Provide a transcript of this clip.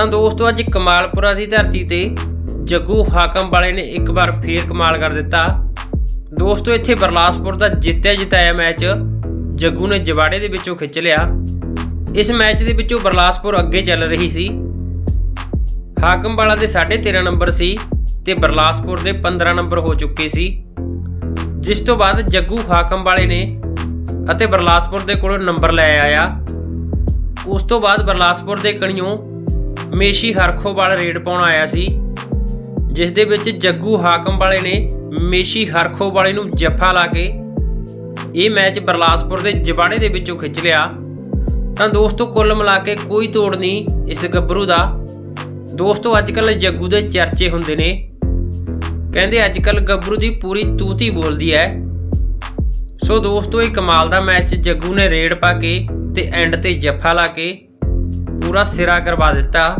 ਤਾਂ ਦੋਸਤੋ ਅੱਜ ਕਮਾਲਪੁਰਾ ਦੀ ਧਰਤੀ ਤੇ ਜੱਗੂ ਹਾਕਮ ਵਾਲੇ ਨੇ ਇੱਕ ਵਾਰ ਫੇਰ ਕਮਾਲ ਕਰ ਦਿੱਤਾ। ਦੋਸਤੋ ਇੱਥੇ ਬਰਲਾਸਪੁਰ ਦਾ ਜਿੱਤਿਆ ਜਿਤਾਇਆ ਮੈਚ ਜੱਗੂ ਨੇ ਜਵਾੜੇ ਦੇ ਵਿੱਚੋਂ ਖਿੱਚ ਲਿਆ। ਇਸ ਮੈਚ ਦੇ ਵਿੱਚੋਂ ਬਰਲਾਸਪੁਰ ਅੱਗੇ ਚੱਲ ਰਹੀ ਸੀ। ਹਾਕਮ ਵਾਲਾ ਦੇ 13.5 ਨੰਬਰ ਸੀ ਤੇ ਬਰਲਾਸਪੁਰ ਦੇ 15 ਨੰਬਰ ਹੋ ਚੁੱਕੇ ਸੀ। ਜਿਸ ਤੋਂ ਬਾਅਦ ਜੱਗੂ ਹਾਕਮ ਵਾਲੇ ਨੇ ਅਤੇ ਬਰਲਾਸਪੁਰ ਦੇ ਕੋਲੋਂ ਨੰਬਰ ਲੈ ਆਇਆ। ਉਸ ਤੋਂ ਬਾਅਦ ਬਰਲਾਸਪੁਰ ਦੇ ਕਣੀਓਂ ਮੇਸ਼ੀ ਹਰਖੋਵਾਲ ਰੇਡ ਪਾਉਣ ਆਇਆ ਸੀ ਜਿਸ ਦੇ ਵਿੱਚ ਜੱਗੂ ਹਾਕਮ ਵਾਲੇ ਨੇ ਮੇਸ਼ੀ ਹਰਖੋ ਵਾਲੇ ਨੂੰ ਜੱਫਾ ਲਾ ਕੇ ਇਹ ਮੈਚ ਬਰਲਾਸਪੁਰ ਦੇ ਜਵਾੜੇ ਦੇ ਵਿੱਚੋਂ ਖਿੱਚ ਲਿਆ। ਤਾਂ ਦੋਸਤੋ, ਕੁੱਲ ਮਿਲਾ ਕੇ ਕੋਈ ਤੋੜ ਨਹੀਂ ਇਸ ਗੱਭਰੂ ਦਾ। ਦੋਸਤੋ ਅੱਜ ਕੱਲ ਜੱਗੂ ਦੇ ਚਰਚੇ ਹੁੰਦੇ ਨੇ। ਕਹਿੰਦੇ ਅੱਜ ਕੱਲ ਗੱਭਰੂ ਦੀ ਪੂਰੀ ਤੂਤੀ ਬੋਲਦੀ ਹੈ। ਸੋ ਦੋਸਤੋ, ਇਹ ਕਮਾਲ ਦਾ ਮੈਚ ਜੱਗੂ ਨੇ ਰੇਡ ਪਾ ਕੇ ਤੇ ਐਂਡ ਤੇ ਜੱਫਾ ਲਾ ਕੇ ਪੂਰਾ ਸਿਰਾ ਕਰਵਾ ਦਿੱਤਾ।